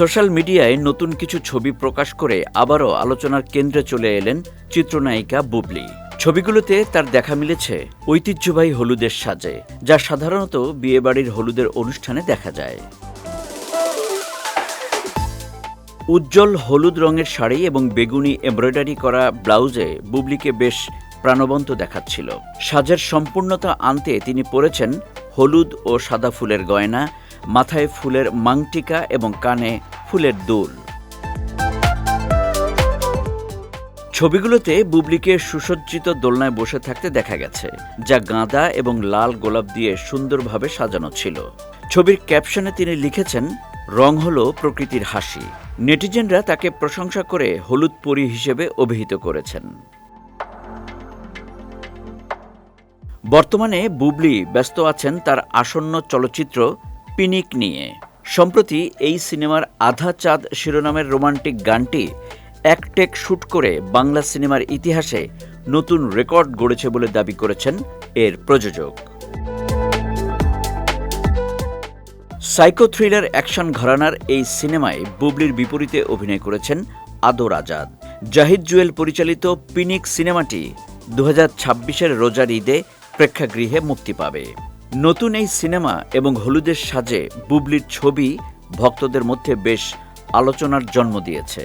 Social মিডিয়ায় নতুন কিছু ছবি প্রকাশ করে আবারও আলোচনার কেন্দ্রে চলে এলেন চিত্রনায়িকা বুবলি। ছবিগুলোতে তার দেখা মিলেছে ঐতিহ্যবাহী হলুদের সাজে, যা সাধারণত বিয়েবাড়ির হলুদের অনুষ্ঠানে দেখা যায়। উজ্জ্বল হলুদ রঙের শাড়ি এবং বেগুনি এমব্রয়ডারি করা ব্লাউজে বুবলিকে বেশ প্রাণবন্ত দেখাচ্ছিল। সাজের সম্পূর্ণতা আনতে তিনি পরেছেন হলুদ ও সাদা ফুলের গয়না মাথায় ফুলের মাংটিকা এবং কানে ফুলের দুল। ছবিগুলোতে বুবলিকে সুসজ্জিত দোলনায় বসে থাকতে দেখা গেছে, যা গাঁদা এবং লাল গোলাপ দিয়ে সুন্দরভাবে সাজানো ছিল। ছবির ক্যাপশনে তিনি লিখেছেন, রং হলো প্রকৃতির হাসি। নেটিজেনরা তাকে প্রশংসা করে হলুদ পরী হিসেবে অভিহিত করেছেন। বর্তমানে বুবলি ব্যস্ত আছেন তার আসন্ন চলচ্চিত্র পিনিক নিয়ে। সম্প্রতি এই সিনেমার আধা চাঁদ শিরোনামের রোমান্টিক গানটি এক টেক শুট করে বাংলা সিনেমার ইতিহাসে নতুন রেকর্ড গড়েছে বলে দাবি করেছেন এর প্রযোজক। সাইকো থ্রিলার অ্যাকশন ঘরানার এই সিনেমায় বুবলির বিপরীতে অভিনয় করেছেন আদর আজাদ। জাহিদ জুয়েল পরিচালিত পিনিক সিনেমাটি দু হাজার রোজার ঈদে প্রেক্ষাগৃহে মুক্তি পাবে। নতুন এই সিনেমা এবং হলুদের সাজে বুবলির ছবি ভক্তদের মধ্যে বেশ আলোচনার জন্ম দিয়েছে।